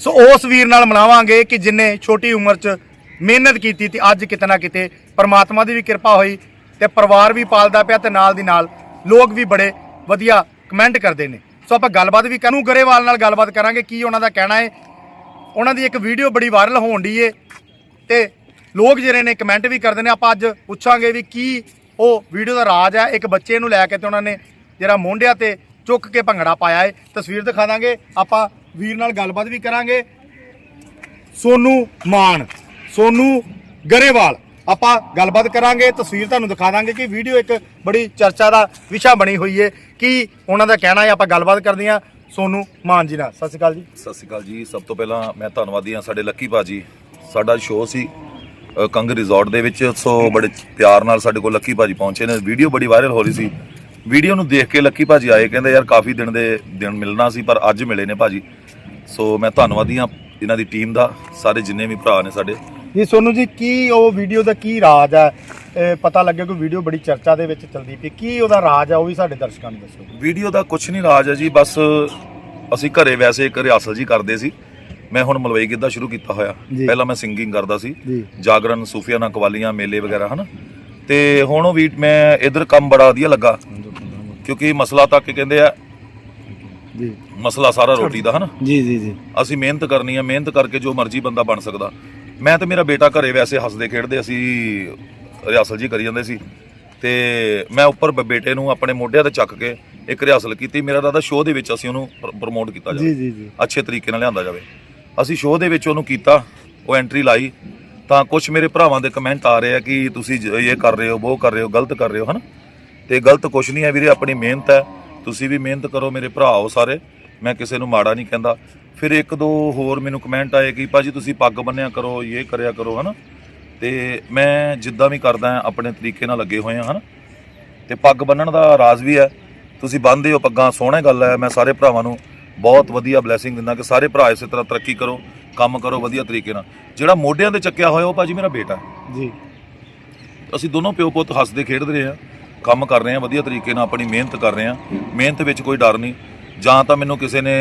ਸੋ ਉਸ ਵੀਰ ਨਾਲ ਮਨਾਵਾਂਗੇ ਕਿ ਜਿਨੇ ਛੋਟੀ ਉਮਰ 'ਚ ਮਿਹਨਤ ਕੀਤੀ ਤੇ ਅੱਜ ਕਿਤੇ ਨਾ ਕਿਤੇ ਪਰਮਾਤਮਾ ਦੀ ਵੀ ਕਿਰਪਾ ਹੋਈ ਤੇ ਪਰਿਵਾਰ ਵੀ ਪਾਲਦਾ ਪਿਆ ਤੇ ਨਾਲ ਦੀ ਨਾਲ ਲੋਕ ਵੀ ਬੜੇ ਵਧੀਆ ਕਮੈਂਟ ਕਰਦੇ ਨੇ। ਸੋ ਆਪਾਂ ਗੱਲਬਾਤ ਵੀ ਕਰੂ ਗਰੇਵਾਲ ਨਾਲ ਗੱਲਬਾਤ ਕਰਾਂਗੇ ਕੀ ਉਹਨਾਂ ਦਾ ਕਹਿਣਾ ਹੈ। ਉਹਨਾਂ ਦੀ ਇੱਕ ਵੀਡੀਓ ਬੜੀ ਵਾਇਰਲ ਹੋਣ ਦੀ ਏ ਤੇ ਲੋਕ ਜਿਹੜੇ ਨੇ ਕਮੈਂਟ ਵੀ ਕਰਦੇ ਨੇ। ਆਪਾਂ ਅੱਜ ਪੁੱਛਾਂਗੇ ਵੀ ਕੀ ਉਹ ਵੀਡੀਓ ਦਾ ਰਾਜ ਹੈ। ਇੱਕ ਬੱਚੇ ਨੂੰ ਲੈ ਕੇ ਤੇ ਉਹਨਾਂ ਨੇ ਜਿਹੜਾ ਮੋਢਿਆਂ ਤੇ ਚੁੱਕ ਕੇ ਭੰਗੜਾ ਪਾਇਆ ਏ। ਤਸਵੀਰ ਦਿਖਾ ਦਾਂਗੇ। ਆਪਾਂ ਵੀਰ ਨਾਲ ਗੱਲਬਾਤ ਵੀ ਕਰਾਂਗੇ। ਸੋਨੂ ਮਾਨ ਸੋਨੂ ਗਰੇਵਾਲ ਆਪਾਂ ਗੱਲਬਾਤ ਕਰਾਂਗੇ। ਤਸਵੀਰ ਤੁਹਾਨੂੰ ਦਿਖਾ ਦਾਂਗੇ ਕਿ ਵੀਡੀਓ ਇੱਕ ਬੜੀ ਚਰਚਾ ਦਾ ਵਿਸ਼ਾ ਬਣੀ ਹੋਈ ਹੈ ਕਿ ਉਹਨਾਂ ਦਾ ਕਹਿਣਾ ਹੈ ਆਪਾਂ ਗੱਲਬਾਤ ਕਰਦੇ ਹਾਂ ਸੋਨੂ ਮਾਨ ਜੀ ਨਾਲ। ਸਤਿ ਸ਼੍ਰੀ ਅਕਾਲ ਜੀ। ਸਤਿ ਸ਼੍ਰੀ ਅਕਾਲ ਜੀ। ਸਭ ਤੋਂ ਪਹਿਲਾਂ ਮੈਂ ਧੰਨਵਾਦੀ ਹਾਂ ਸਾਡੇ ਲੱਕੀ ਭਾਜੀ। ਸਾਡਾ ਸ਼ੋਅ ਸੀ ਅ, ਕੰਗ ਰਿਜ਼ੋਰਟ ਦੇ ਵਿੱਚ। ਸੋ ਬੜੇ ਪਿਆਰ ਨਾਲ ਸਾਡੇ ਕੋਲ ਲੱਕੀ ਭਾਜੀ ਪਹੁੰਚੇ ਨੇ। ਵੀਡੀਓ ਬੜੀ ਵਾਇਰਲ ਹੋ ਰਹੀ ਸੀ। ਵੀਡੀਓ ਨੂੰ ਦੇਖ ਕੇ ਲੱਕੀ ਭਾਜੀ ਆਏ ਕਹਿੰਦੇ ਯਾਰ ਕਾਫੀ ਦਿਨ ਦੇ ਦਿਨ ਮਿਲਣਾ ਸੀ ਪਰ ਅੱਜ ਮਿਲੇ ਨੇ ਭਾਜੀ। ਸੋ ਮੈਂ ਧੰਨਵਾਦੀ ਹਾਂ ਇਹਨਾਂ ਦੀ ਟੀਮ ਦਾ ਸਾਰੇ ਜਿੰਨੇ ਵੀ ਭਰਾ ਨੇ ਸਾਡੇ। ਜੀ ਸੋਨੂ ਜੀ ਕੀ ਉਹ ਵੀਡੀਓ ਦਾ ਕੀ ਰਾਜ ਹੈ? ਪਤਾ ਲੱਗਿਆ ਕਿ ਵੀਡੀਓ ਬੜੀ ਚਰਚਾ ਦੇ ਵਿੱਚ ਚੱਲਦੀ ਪਈ। ਕੀ ਉਹਦਾ ਰਾਜ ਹੈ? ਉਹ ਵੀ ਸਾਡੇ ਦਰਸ਼ਕਾਂ ਨੂੰ ਦੱਸੋ। ਵੀਡੀਓ ਦਾ ਕੁਝ ਨਹੀਂ ਰਾਜ ਹੈ ਜੀ ਬਸ ਅਸੀਂ ਘਰੇ ਵੈਸੇ ਇੱਕ ਰਿਹਾਸਲ ਜੀ ਕਰਦੇ ਸੀ। ਮੈਂ ਹੁਣ ਮਲਵਈ ਗਿੱਧਾ ਸ਼ੁਰੂ ਕੀਤਾ ਹੋਇਆ। ਪਹਿਲਾਂ ਮੈਂ ਸਿੰਗਿੰਗ ਕਰਦਾ ਸੀ। ਜੀ। ਜਾਗਰਣ ਸੂਫੀਆਨਾ ਕਵਾਲੀਆਂ ਮੇਲੇ ਵਗੈਰਾ ਹਨ? ਤੇ ਹੁਣ ਉਹ ਵੀ ਮੈਂ ਇਧਰ ਕੰਮ ਬੜਾ ਵਧੀਆ ਲੱਗਾ। ਕਿਉਂਕਿ ਮਸਲਾ ਤਾਂ ਕਿ ਕਹਿੰਦੇ ਆ ਜੀ। ਮਸਲਾ ਸਾਰਾ ਰੋਟੀ ਦਾ ਹਨ? ਜੀ ਜੀ ਜੀ। ਅਸੀਂ ਮਿਹਨਤ ਕਰਨੀ ਆ ਮਿਹਨਤ ਕਰਕੇ ਜੋ ਮਰਜ਼ੀ ਬੰਦਾ ਬਣ ਸਕਦਾ। ਮੈਂ ਤੇ ਮੇਰਾ ਬੇਟਾ ਘਰੇ ਵੈਸੇ ਹੱਸਦੇ ਖੇਡਦੇ ਅਸੀਂ ਰਿਹਾਸਲ ਜੀ ਕਰੀ ਜਾਂਦੇ ਸੀ। ਤੇ ਮੈਂ ਉੱਪਰ ਬੇਟੇ ਨੂੰ ਆਪਣੇ ਮੋਢਿਆਂ ਤੇ ਚੱਕ ਕੇ ਇੱਕ ਰਿਹਾਸਲ ਕੀਤੀ। ਮੇਰਾ ਦਾਦਾ ਸ਼ੋਅ ਦੇ ਵਿੱਚ ਅਸੀਂ ਉਹਨੂੰ ਪ੍ਰਮੋਟ ਕੀਤਾ ਜੀ ਜਾਵੇ। ਜੀ ਜੀ। ਅੱਛੇ ਤਰੀਕੇ ਨਾਲ ਲਿਆਂਦਾ ਜਾਵੇ। ਅਸੀਂ ਸ਼ੋਅ ਦੇ ਵਿੱਚ ਉਹਨੂੰ ਕੀਤਾ ਉਹ ਐਂਟਰੀ ਲਾਈ। ਤਾਂ ਕੁਝ ਮੇਰੇ ਭਰਾਵਾਂ ਦੇ ਕਮੈਂਟ ਆ ਰਹੇ ਆ ਕਿ ਤੁਸੀਂ ਇਹ ਕਰ ਰਹੇ ਹੋ ਉਹ ਕਰ ਰਹੇ ਹੋ ਗਲਤ ਕਰ ਰਹੇ ਹੋ ਹਨ? ਤੇ ਗਲਤ ਕੁਝ ਨਹੀਂ ਹੈ ਵੀਰੇ ਆਪਣੀ ਮਿਹਨਤ ਹੈ। ਤੁਸੀਂ ਵੀ ਮਿਹਨਤ ਕਰੋ ਮੇਰੇ ਭਰਾ ਹੋ ਸਾਰੇ। ਮੈਂ ਕਿਸੇ ਨੂੰ ਮਾੜਾ ਨਹੀਂ ਕਹਿੰਦਾ। ਫਿਰ ਇੱਕ ਦੋ ਹੋਰ ਮੈਨੂੰ ਕਮੈਂਟ ਆਏ ਕਿ ਭਾਜੀ ਤੁਸੀਂ ਪੱਗ ਬੰਨਿਆ ਕਰੋ ਇਹ ਕਰਿਆ ਕਰੋ ਹਨਾ? ਤੇ ਮੈਂ ਜਿੱਦਾਂ ਵੀ ਕਰਦਾ ਆਪਣੇ ਤਰੀਕੇ ਨਾਲ ਲੱਗੇ ਹੋਏ ਹਾਂ ਹਨਾ? ਤੇ ਪੱਗ ਬੰਨਣ ਦਾ ਰਾਜ਼ ਵੀ ਹੈ। ਤੁਸੀਂ ਬੰਨਦੇ ਹੋ ਪੱਗਾਂ ਸੋਹਣੀ ਗੱਲ ਹੈ। ਮੈਂ ਸਾਰੇ ਭਰਾਵਾਂ ਨੂੰ ਬਹੁਤ ਵਧੀਆ ਬਲੇਸਿੰਗ ਦਿੰਦਾ ਕਿ ਸਾਰੇ ਭਰਾ ਇਸੇ ਤਰ੍ਹਾਂ ਤਰੱਕੀ ਕਰੋ ਕੰਮ ਕਰੋ ਵਧੀਆ ਤਰੀਕੇ ਨਾਲ। ਜਿਹੜਾ ਮੋਢਿਆਂ ਤੇ ਚੱਕਿਆ ਹੋਇਆ ਉਹ ਭਾਜੀ ਮੇਰਾ ਬੇਟਾ। ਜੀ। ਅਸੀਂ ਦੋਨੋਂ ਪਿਓ ਪੁੱਤ ਹੱਸਦੇ ਖੇਡਦੇ ਰਹੇ ਹਾਂ। ਕੰਮ ਕਰ ਰਹੇ ਹਾਂ, ਵਧੀਆ ਤਰੀਕੇ ਨਾਲ ਆਪਣੀ ਮਿਹਨਤ ਕਰ ਰਹੇ ਹਾਂ। ਮਿਹਨਤ ਵਿੱਚ ਕੋਈ ਡਰ ਨਹੀਂ। ਜਾਂ ਤਾਂ ਮੈਨੂੰ ਕਿਸੇ ਨੇ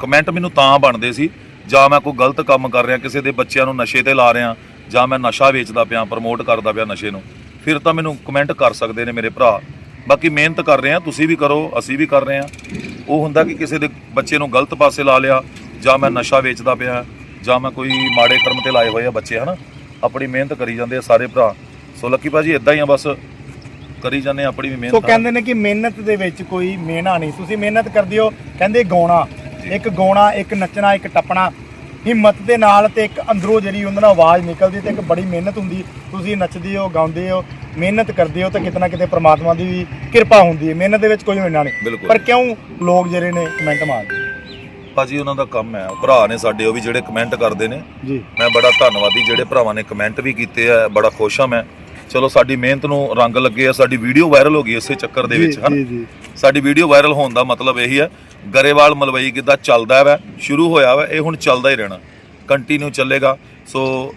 ਕਮੈਂਟ ਮੈਨੂੰ ਤਾਂ ਬਣਦੇ ਸੀ, ਜਾਂ ਮੈਂ ਕੋਈ ਗਲਤ ਕੰਮ ਕਰ ਰਿਹਾ, ਕਿਸੇ ਦੇ ਬੱਚਿਆਂ ਨੂੰ ਨਸ਼ੇ ਤੇ ਲਾ ਰਿਹਾ, ਜਾਂ ਮੈਂ ਨਸ਼ਾ ਵੇਚਦਾ ਪਿਆ ਪ੍ਰਮੋਟ ਕਰਦਾ ਪਿਆ ਨਸ਼ੇ ਨੂੰ। ਫਿਰ ਤਾਂ ਮੈਨੂੰ ਕਮੈਂਟ ਕਰ ਸਕਦੇ ਨੇ ਮੇਰੇ ਭਰਾ। ਬਾਕੀ ਮਿਹਨਤ ਕਰ ਰਹੇ ਹਾਂ, ਤੁਸੀਂ ਵੀ ਕਰੋ, ਅਸੀਂ ਵੀ ਕਰ ਰਹੇ ਹਾਂ। ਉਹ ਹੁੰਦਾ ਕਿ ਕਿਸੇ ਦੇ ਬੱਚੇ ਨੂੰ ਗਲਤ ਪਾਸੇ ਲਾ ਲਿਆ, ਜਾਂ ਮੈਂ ਨਸ਼ਾ ਵੇਚਦਾ ਪਿਆ, ਜਾਂ ਮੈਂ ਕੋਈ ਮਾੜੇ ਕਰਮ ਤੇ ਲਾਏ ਹੋਏ ਆ ਬੱਚੇ, ਹਨਾ? ਆਪਣੀ ਮਿਹਨਤ ਕਰੀ ਜਾਂਦੇ ਆ ਸਾਰੇ ਭਰਾ। ਸੋ ਲੱਕੀ ਭਾਜੀ ਇਦਾਂ ਹੀ ਆ ਬਸ। ਕਰੀ ਜਾਂਦੇ ਆਪਣੀ ਵੀ ਸੋ ਮਿਹਨਤ ਕਹਿੰਦੇ ਨੇ ਕਿ ਮਿਹਨਤ ਦੇ ਵਿੱਚ ਕੋਈ ਮਿਹਨਾ ਨਹੀਂ। ਤੁਸੀਂ ਮਿਹਨਤ ਕਰਦੇ ਹੋ ਕਹਿੰਦੇ ਗਾਉਣਾ। ਇੱਕ ਗਾਉਣਾ ਇੱਕ ਨੱਚਣਾ ਇੱਕ ਟੱਪਣਾ। ਹਿੰਮਤ ਦੇ ਨਾਲ ਤੇ ਇੱਕ ਅੰਦਰੋਂ ਜਿਹੜੀ ਉਹਨਾਂ ਨਾਲ ਆਵਾਜ਼ ਨਿਕਲਦੀ ਤੇ ਇੱਕ ਬੜੀ ਮਿਹਨਤ ਹੁੰਦੀ। ਤੁਸੀਂ ਨੱਚਦੇ ਹੋ ਗਾਉਂਦੇ ਹੋ ਮਿਹਨਤ ਕਰਦੇ ਹੋ ਤੇ ਕਿਤੇ ਨਾ ਕਿਤੇ ਪ੍ਰਮਾਤਮਾ ਦੀ ਵੀ ਕਿਰਪਾ ਹੁੰਦੀ ਹੈ। ਮਿਹਨਤ ਦੇ ਵਿੱਚ ਕੋਈ ਮਿਹਨਾ ਨਹੀਂ। ਬਿਲਕੁਲ। ਪਰ ਕਿਉਂ ਲੋਕ ਜਿਹੜੇ ਨੇ ਕਮੈਂਟ ਮਾਰਦੇ? ਭਾਜੀ ਉਹਨਾਂ ਦਾ ਕੰਮ ਹੈ। ਭਰਾ ਨੇ ਸਾਡੇ ਉਹ ਵੀ ਜਿਹੜੇ ਕਮੈਂਟ ਕਰਦੇ ਨੇ। ਜੀ। ਮੈਂ ਬੜਾ ਧੰਨਵਾਦੀ। ਜਿਹੜੇ ਭਰਾਵਾਂ ਨੇ ਕਮੈਂਟ ਵੀ ਕੀਤੇ ਆ ਬੜਾ ਖੁਸ਼ ਆ ਮੈਂ। ਚਲੋ ਸਾਡੀ ਮਿਹਨਤ ਨੂੰ ਰੰਗ ਲੱਗੇ ਆ ਸਾਡੀ ਵੀਡੀਓ ਵਾਇਰਲ ਹੋ ਗਈ ਇਸੇ ਚੱਕਰ ਦੇ ਵਿੱਚ ਹਨ? ਸਾਡੀ ਵੀਡੀਓ ਵਾਇਰਲ ਹੋਣ ਦਾ ਮਤਲਬ ਇਹੀ ਹੈ ਗਰੇਵਾਲ ਮਲਵਈ ਕਿੱਦਾਂ ਚੱਲਦਾ ਹੈ ਸ਼ੁਰੂ ਹੋਇਆ ਵਾ ਇਹ ਹੁਣ ਚੱਲਦਾ ਹੀ ਰਹਿਣਾ ਕੰਟੀਨਿਊ ਚੱਲੇਗਾ। ਸੋ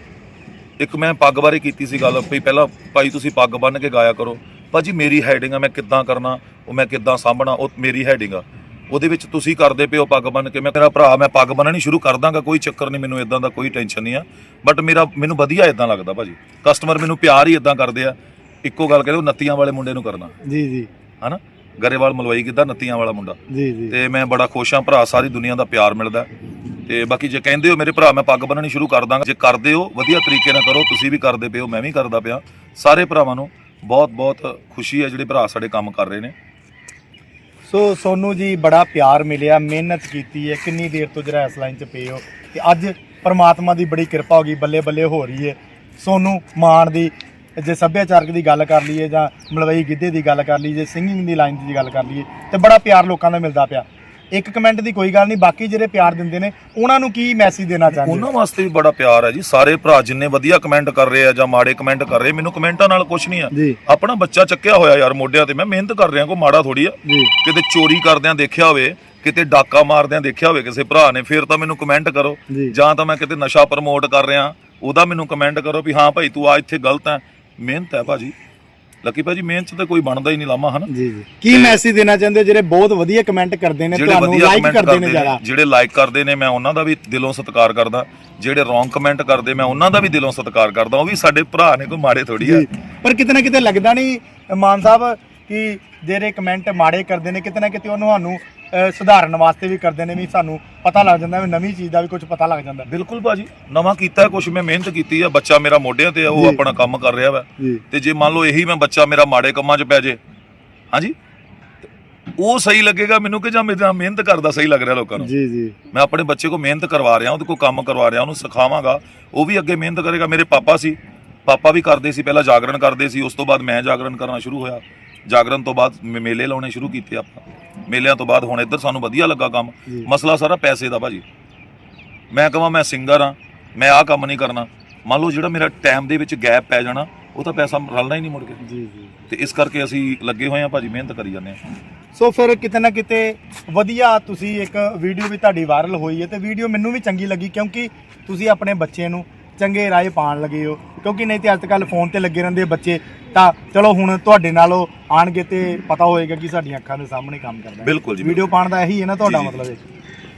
ਇੱਕ ਮੈਂ ਪੱਗ ਬਾਰੇ ਕੀਤੀ ਸੀ ਗੱਲ ਵੀ ਪਹਿਲਾਂ ਭਾਈ ਤੁਸੀਂ ਪੱਗ ਬੰਨ ਕੇ ਗਾਇਆ ਕਰੋ ਭਾਜੀ ਮੇਰੀ ਹੈਡਿੰਗ ਆ ਮੈਂ ਕਿੱਦਾਂ ਕਰਨਾ ਉਹ ਮੈਂ ਕਿੱਦਾਂ ਸਾਂਭਣਾ ਉਹ ਮੇਰੀ ਹੈਡਿੰਗ ਆ। ਉਹਦੇ ਵਿੱਚ ਤੁਸੀਂ ਕਰਦੇ ਪਿਓ ਪੱਗ ਬੰਨ ਕੇ। ਮੈਂ ਤੇਰਾ ਭਰਾ ਮੈਂ ਪੱਗ ਬੰਨਣੀ ਸ਼ੁਰੂ ਕਰ ਦਾਂਗਾ ਕੋਈ ਚੱਕਰ ਨਹੀਂ ਮੈਨੂੰ ਇਦਾਂ ਦਾ ਕੋਈ ਟੈਨਸ਼ਨ ਨਹੀਂ ਆ। ਬਟ ਮੇਰਾ ਮੈਨੂੰ ਵਧੀਆ ਇਦਾਂ ਲੱਗਦਾ ਭਾਜੀ। ਕਸਟਮਰ ਮੈਨੂੰ ਪਿਆਰ ਹੀ ਇਦਾਂ ਕਰਦੇ ਆ। ਇੱਕੋ ਗੱਲ ਕਹਿੰਦੇ ਉਹ ਨੱਤੀਆਂ ਵਾਲੇ ਮੁੰਡੇ ਨੂੰ ਕਰਨਾ। ਜੀ ਜੀ। ਹਨਾ? ਗਰੇਵਾਲ ਮਲਵਈ ਕਿੱਦਾਂ ਨੱਤੀਆਂ ਵਾਲਾ ਮੁੰਡਾ? ਜੀ ਜੀ। ਤੇ ਮੈਂ ਬੜਾ ਖੁਸ਼ ਹਾਂ ਭਰਾ ਸਾਰੀ ਦੁਨੀਆ ਦਾ ਪਿਆਰ ਮਿਲਦਾ। ਤੇ ਬਾਕੀ ਜੇ ਕਹਿੰਦੇ ਹੋ ਮੇਰੇ ਭਰਾ ਮੈਂ ਪੱਗ ਬੰਨਣੀ ਸ਼ੁਰੂ ਕਰ ਦਾਂਗਾ। ਜੇ ਕਰਦੇ ਹੋ ਵਧੀਆ ਤਰੀਕੇ ਨਾਲ ਕਰੋ ਤੁਸੀਂ ਵੀ ਕਰਦੇ ਪਿਓ ਮੈਂ ਵੀ ਕਰਦਾ ਪਿਆ। ਸਾਰੇ ਭਰਾਵਾਂ ਨੂੰ ਬਹੁਤ ਬਹੁਤ ਖੁਸ਼ੀ ਹੈ ਜਿਹੜੇ ਭਰਾ ਸਾਡੇ ਕੰਮ ਕਰ ਰਹੇ ਨੇ। ਸੋ ਸੋਨੂ ਜੀ, ਬੜਾ ਪਿਆਰ ਮਿਲਿਆ, ਮਿਹਨਤ ਕੀਤੀ ਹੈ। ਕਿੰਨੀ ਦੇਰ ਤੋਂ ਜਿਹੜਾ ਇਸ ਲਾਈਨ 'ਚ ਪਏ ਹੋ? ਤੇ ਅੱਜ ਪਰਮਾਤਮਾ ਦੀ ਬੜੀ ਕਿਰਪਾ ਹੋ ਗਈ ਬੱਲੇ ਬੱਲੇ ਹੋ ਰਹੀ ਹੈ। ਸੋਨੂ ਮਾਨ ਦੀ, ਜੇ ਸੱਭਿਆਚਾਰਕ ਦੀ ਗੱਲ ਕਰ ਲਈਏ ਜਾਂ ਮਲਵਈ ਗਿੱਧੇ ਦੀ ਗੱਲ ਕਰ ਲਈਏ, ਜੇ ਸਿੰਗਿੰਗ ਦੀ ਲਾਈਨ ਦੀ ਗੱਲ ਕਰ ਲਈਏ, ਤੇ ਬੜਾ ਪਿਆਰ ਲੋਕਾਂ ਦਾ ਮਿਲਦਾ ਪਿਆ। ਇੱਕ ਕਮੈਂਟ ਦੀ ਕੋਈ ਗੱਲ ਨਹੀਂ ਬਾਕੀ ਜਿਹੜੇ ਪਿਆਰ ਦਿੰਦੇ ਨੇ ਉਹਨਾਂ ਨੂੰ ਕੀ ਮੈਸੇਜ ਦੇਣਾ ਚਾਹੁੰਦੇ ਉਹਨਾਂ ਵਾਸਤੇ ਵੀ ਬੜਾ ਪਿਆਰ ਹੈ ਜੀ। ਸਾਰੇ ਭਰਾ ਜਿੰਨੇ ਵਧੀਆ ਕਮੈਂਟ ਕਰ ਰਹੇ ਆ ਜਾਂ ਮਾੜੇ ਕਮੈਂਟ ਕਰ ਰਹੇ ਮੈਨੂੰ ਕਮੈਂਟਾਂ ਨਾਲ ਕੁਝ ਨਹੀਂ ਆ। ਆਪਣਾ ਬੱਚਾ ਚੱਕਿਆ ਹੋਇਆ ਯਾਰ ਮੋਢਿਆਂ ਤੇ ਮੈਂ ਮਿਹਨਤ ਕਰ ਰਿਹਾ ਕੋਈ ਮਾੜਾ ਥੋੜੀ ਆ। ਕਿਤੇ ਚੋਰੀ ਕਰਦਿਆਂ ਦੇਖਿਆ ਹੋਵੇ ਕਿਤੇ ਡਾਕਾ ਮਾਰਦਿਆਂ ਦੇਖਿਆ ਹੋਵੇ ਕਿਸੇ ਭਰਾ ਨੇ ਫਿਰ ਤਾਂ ਮੈਨੂੰ ਕਮੈਂਟ ਕਰੋ। ਜੀ। ਜਾਂ ਤਾਂ ਮੈਂ ਕਿਤੇ ਨਸ਼ਾ ਪ੍ਰਮੋਟ ਕਰ ਰਿਹਾ ਉਹਦਾ ਮੈਨੂੰ ਕਮੈਂਟ ਕਰੋ ਵੀ ਹਾਂ ਭਾਈ ਤੂੰ ਆ ਇੱਥੇ ਗਲਤ ਹੈ ਮਿਹਨਤ ਹੈ ਭਾਜੀ। ਲੱਕੀ ਭਾਜੀ ਮਿਹਨਤ ਤੇ ਕੋਈ ਬਣਦਾ ਹੀ ਨਹੀਂ ਲਾਮਾ ਹਨਾ? ਜੀ ਜੀ। ਕੀ ਮੈਸੇਜ ਦੇਣਾ ਚਾਹੁੰਦੇ ਜਿਹੜੇ ਬਹੁਤ ਵਧੀਆ ਕਮੈਂਟ ਕਰਦੇ ਨੇ ਤੁਹਾਨੂੰ ਲਾਈਕ ਕਰਦੇ ਨੇ ਜ਼ਿਆਦਾ। ਜਿਹੜੇ ਲਾਈਕ ਕਰਦੇ ਨੇ ਮੈਂ ਉਹਨਾਂ ਦਾ ਵੀ ਦਿਲੋਂ ਸਤਿਕਾਰ ਕਰਦਾ। ਜਿਹੜੇ ਰੋਂਗ ਕਮੈਂਟ ਕਰਦੇ ਮੈਂ ਉਹਨਾਂ ਦਾ ਵੀ ਦਿਲੋਂ ਸਤਿਕਾਰ ਕਰਦਾ। ਉਹ ਵੀ ਸਾਡੇ ਭਰਾ ਨੇ ਕੋਈ ਮਾੜੇ ਥੋੜੀ ਆ। ਪਰ ਕਿਤੇ ਨਾ ਕਿਤੇ ਲੱਗਦਾ ਨਹੀਂ ਮਾਨ ਸਾਹਿਬ ਕਿ ਜਿਹੜੇ ਕਮੈਂਟ ਮਾੜੇ ਕਰਦੇ ਨੇ ਕਿਤੇ ਨਾ ਕਿਤੇ ਉਹਨੂੰ ਸਾਨੂੰ ਸੁਧਾਰਨ ਵਾਸਤੇ ਵੀ ਕਰਦੇ ਨੇ ਵੀ ਸਾਨੂੰ ਪਤਾ ਲੱਗ ਜਾਂਦਾ ਵੀ ਨਵੀਂ ਚੀਜ਼ ਦਾ ਵੀ ਕੁਝ ਪਤਾ ਲੱਗ ਜਾਂਦਾ। ਬਿਲਕੁਲ ਭਾਜੀ ਨਵਾਂ ਕੀਤਾ ਕੁਝ ਮੈਂ ਮਿਹਨਤ ਕੀਤੀ ਆ ਬੱਚਾ ਮੇਰਾ ਮੋਢਿਆਂ ਤੇ ਆ ਉਹ। ਆਪਣਾ ਕੰਮ ਕਰ ਰਿਹਾ ਵਾ। ਤੇ ਜੇ ਮੰਨ ਲਓ ਇਹੀ ਮੈਂ ਬੱਚਾ ਮੇਰਾ ਮਾੜੇ ਕੰਮਾਂ 'ਚ ਪੈ ਜੇ ਹਾਂਜੀ? ਉਹ ਸਹੀ ਲੱਗੇਗਾ ਮੈਨੂੰ ਕਿ ਜਾਂ ਮੇਰਾ ਮਿਹਨਤ ਕਰਦਾ ਸਹੀ ਲੱਗ ਰਿਹਾ ਲੋਕਾਂ ਨੂੰ? ਜੀ ਜੀ। ਮੈਂ ਆਪਣੇ ਬੱਚੇ ਕੋ ਮਿਹਨਤ ਕਰਵਾ ਰਿਹਾ ਉਹਦੇ ਕੋ ਕੰਮ ਕਰਵਾ ਰਿਹਾ ਉਹਨੂੰ ਸਿਖਾਵਾਂਗਾ। ਉਹ ਵੀ ਅੱਗੇ ਮਿਹਨਤ ਕਰੇਗਾ। ਮੇਰੇ ਪਾਪਾ ਸੀ ਪਾਪਾ ਵੀ ਕਰਦੇ ਸੀ ਪਹਿਲਾਂ ਜਾਗਰਣ ਕਰਦੇ ਸੀ ਉਸ ਤੋਂ ਬਾਅਦ ਮੈਂ ਜਾਗਰਣ ਕਰਨਾ ਸ਼ੁਰੂ ਹੋਇਆ। ਜਾਗਰਣ ਤੋਂ ਬਾਅਦ ਮੇਲੇ ਲਾਉਣੇ ਸ਼ੁਰੂ ਕੀਤੇ ਆਪਾਂ। ਮੇਲਿਆਂ ਤੋਂ ਬਾਅਦ ਹੁਣ ਇੱਧਰ ਸਾਨੂੰ ਵਧੀਆ ਲੱਗਾ ਕੰਮ। ਮਸਲਾ ਸਾਰਾ ਪੈਸੇ ਦਾ ਭਾਜੀ। ਮੈਂ ਕਹਾਂ ਮੈਂ ਸਿੰਗਰ ਆ ਮੈਂ ਆਹ ਕੰਮ ਨਹੀਂ ਕਰਨਾ। ਮੰਨ ਲਓ ਜਿਹੜਾ ਮੇਰਾ ਟਾਈਮ ਦੇ ਵਿੱਚ ਗੈਪ ਪੈ ਜਾਣਾ ਉਹ ਤਾਂ ਪੈਸਾ ਰਲਣਾ ਹੀ ਨਹੀਂ ਮੁੜ ਕੇ। ਜੀ ਜੀ। ਤੇ ਇਸ ਕਰਕੇ ਅਸੀਂ ਲੱਗੇ ਹੋਏ ਆ ਭਾਜੀ ਮਿਹਨਤ ਕਰੀ ਜਾਂਦੇ ਆ ਸੋ ਫਿਰ ਕਿਤੇ ਨਾ ਕਿਤੇ ਵਧੀਆ ਤੁਸੀਂ ਇੱਕ ਵੀਡੀਓ ਵੀ ਤੁਹਾਡੀ ਵਾਇਰਲ ਹੋਈ ਹੈ ਤੇ ਵੀਡੀਓ ਮੈਨੂੰ ਵੀ ਚੰਗੀ ਲੱਗੀ ਕਿਉਂਕਿ ਤੁਸੀਂ ਆਪਣੇ ਬੱਚੇ ਨੂੰ ਚੰਗੇ ਰਾਹ ਪਾਣ ਲੱਗੇ ਹੋ। ਕਿਉਂਕਿ ਨਹੀਂ ਤੇ ਅੱਜ ਕੱਲ ਫੋਨ ਤੇ ਲੱਗੇ ਰਹਿੰਦੇ ਬੱਚੇ। ਤਾਂ ਚਲੋ ਹੁਣ ਤੁਹਾਡੇ ਨਾਲ ਉਹ ਆਣਗੇ ਤੇ ਪਤਾ ਹੋਏਗਾ ਕਿ ਸਾਡੀਆਂ ਅੱਖਾਂ ਦੇ ਸਾਹਮਣੇ ਕੰਮ ਕਰਦਾ ਹੈ। ਬਿਲਕੁਲ ਜੀ, ਵੀਡੀਓ ਪਾਣ ਦਾ ਇਹੀ ਹੈ ਨਾ ਤੁਹਾਡਾ ਜੀ, ਜੀ। ਮਤਲਬ ਇਹ?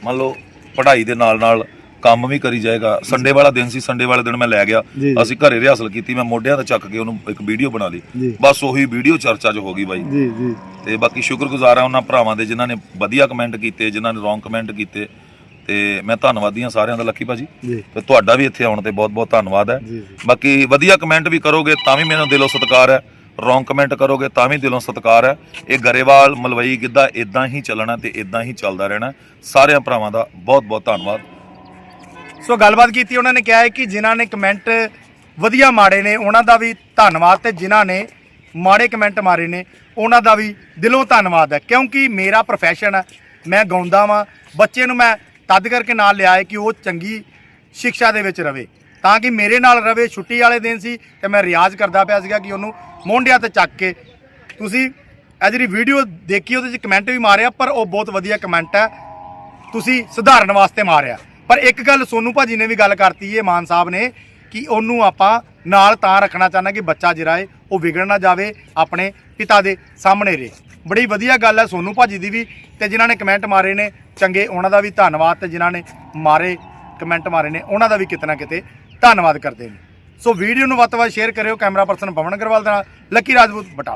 ਮੰਨ ਲਓ ਪੜ੍ਹਾਈ ਦੇ ਨਾਲ ਨਾਲ ਕੰਮ ਵੀ ਕਰੀ ਜਾਏਗਾ। ਸੰਡੇ ਵਾਲਾ ਦਿਨ ਸੀ ਸੰਡੇ ਵਾਲੇ ਦਿਨ ਮੈਂ ਲੈ ਗਿਆ। ਜੀ, ਜੀ। ਅਸੀਂ ਘਰੇ ਰਿਹਰਸਲ ਕੀਤੀ ਮੈਂ ਮੋਢਿਆਂ ਤੇ ਚੱਕ ਕੇ ਉਹਨੂੰ ਇੱਕ ਵੀਡੀਓ ਬਣਾ ਲਈ। ਜੀ। ਬਸ ਉਹੀ ਵੀਡੀਓ ਚਰਚਾ 'ਚ ਹੋ ਗਈ ਬਾਈ। ਜੀ ਜੀ। ਤੇ ਬਾਕੀ ਸ਼ੁਕਰਗੁਜ਼ਾਰ ਆ ਉਹਨਾਂ ਭਰਾਵਾਂ ਦੇ ਜਿਨ੍ਹਾਂ ਨੇ ਵਧੀਆ ਕਮੈਂਟ ਕੀਤੇ ਜਿਨ੍ਹਾਂ ਨੇ ਰੋਂਗ ਕਮੈਂਟ ਕੀਤੇ। ਤੇ ਮੈਂ ਧੰਨਵਾਦੀ ਹਾਂ ਸਾਰਿਆਂ ਦਾ ਲੱਕੀ ਭਾਜੀ। ਜੀ। ਤੇ ਤੁਹਾਡਾ ਵੀ ਇੱਥੇ ਆਉਣ ਤੇ ਬਹੁਤ-ਬਹੁਤ ਧੰਨਵਾਦ ਹੈ। ਬਾਕੀ ਵਧੀਆ ਕਮੈਂਟ ਵੀ ਕਰੋਗੇ ਤਾਂ ਵੀ ਮੈਨੂੰ ਦਿਲੋਂ ਸਤਿਕਾਰ ਹੈ। ਰੋਂਗ ਕਮੈਂਟ ਕਰੋਗੇ ਤਾਂ ਵੀ ਦਿਲੋਂ ਸਤਿਕਾਰ ਹੈ। ਇਹ ਗਰੇਵਾਲ ਮਲਵਈ ਗਿੱਧਾ ਇਦਾਂ ਹੀ ਚੱਲਣਾ ਤੇ ਇਦਾਂ ਹੀ ਚੱਲਦਾ ਰਹਿਣਾ। ਸਾਰਿਆਂ ਭਰਾਵਾਂ ਦਾ ਬਹੁਤ-ਬਹੁਤ ਧੰਨਵਾਦ। ਸੋ ਗੱਲਬਾਤ ਕੀਤੀ ਉਹਨਾਂ ਨੇ ਕਿਹਾ ਹੈ ਕਿ ਜਿਨ੍ਹਾਂ ਨੇ ਕਮੈਂਟ ਵਧੀਆ ਮਾੜੇ ਨੇ ਉਹਨਾਂ ਦਾ ਵੀ ਧੰਨਵਾਦ ਤੇ ਜਿਨ੍ਹਾਂ ਨੇ ਮਾੜੇ ਕਮੈਂਟ ਮਾਰੇ ਨੇ ਉਹਨਾਂ ਦਾ ਵੀ ਦਿਲੋਂ ਧੰਨਵਾਦ ਹੈ। ਕਿਉਂਕਿ ਮੇਰਾ ਪ੍ਰੋਫੈਸ਼ਨ ਹੈ ਮੈਂ ਗਾਉਂਦਾ ਵਾਂ ਬੱਚੇ ਨੂੰ ਮੈਂ ਤਦ ਕਰਕੇ ਨਾਲ ਲਿਆ ਹੈ ਕਿ ਉਹ ਚੰਗੀ ਸਿੱਖਿਆ ਦੇ ਵਿੱਚ ਰਵੇ। ਤਾਂ ਕਿ ਮੇਰੇ ਨਾਲ ਰਵੇ, ਛੁੱਟੀ ਵਾਲੇ ਦਿਨ ਸੀ ਤੇ ਮੈਂ ਰਿਆਜ਼ ਕਰਦਾ ਪਿਆ ਸੀਗਾ ਕਿ ਉਹਨੂੰ ਮੋਢਿਆਂ ਤੇ ਚੱਕ ਕੇ। ਤੁਸੀਂ ਇਹ ਜਿਹੜੀ ਵੀਡੀਓ ਦੇਖੀ, ਉਹਦੇ 'ਚ ਕਮੈਂਟ ਵੀ ਮਾਰਿਆ, ਪਰ ਉਹ ਬਹੁਤ ਵਧੀਆ ਕਮੈਂਟ ਹੈ। ਤੁਸੀਂ ਸੁਧਾਰਨ ਵਾਸਤੇ ਮਾਰਿਆ। ਪਰ ਇੱਕ ਗੱਲ ਸੋਨੂ ਭਾਜੀ ਨੇ ਵੀ ਗੱਲ ਕਰਤੀ ਹੈ, ਮਾਨ ਸਾਹਿਬ ਨੇ, ਕਿ ਉਹਨੂੰ ਆਪਾਂ ਨਾਲ ਤਾਂ ਰੱਖਣਾ ਚਾਹੁੰਦਾ ਕਿ ਬੱਚਾ ਜਿਹੜਾ ਹੈ, ਉਹ ਵਿਗੜ ਨਾ ਜਾਵੇ, ਆਪਣੇ ਪਿਤਾ ਦੇ ਸਾਹਮਣੇ ਰਹੇ। ਬੜੀ ਵਧੀਆ ਗੱਲ ਹੈ ਸੋਨੂ ਭਾਜੀ ਦੀ ਵੀ, ਤੇ ਜਿਨ੍ਹਾਂ ਨੇ ਕਮੈਂਟ ਮਾਰੇ ਨੇ, ਚੰਗੇ ਉਹਨਾਂ ਦਾ ਵੀ ਧੰਨਵਾਦ, ਤੇ ਜਿਨ੍ਹਾਂ ਨੇ ਮਾਰੇ ਕਮੈਂਟ ਮਾਰੇ ਨੇ, ਉਹਨਾਂ ਦਾ ਵੀ ਕਿਤੇ ਨਾ ਕਿਤੇ ਧੰਨਵਾਦ ਕਰਦੇ ਨੇ। ਸੋ ਵੀਡੀਓ ਨੂੰ ਵੱਧ ਤੋਂ ਵੱਧ ਸ਼ੇਅਰ ਕਰਿਓ ਕੈਮਰਾ ਪਰਸਨ ਪਵਨ ਅਗਰਵਾਲ ਦੇ ਨਾਲ, ਲੱਕੀ ਰਾਜਪੂਤ ਬਟਾਲਾ।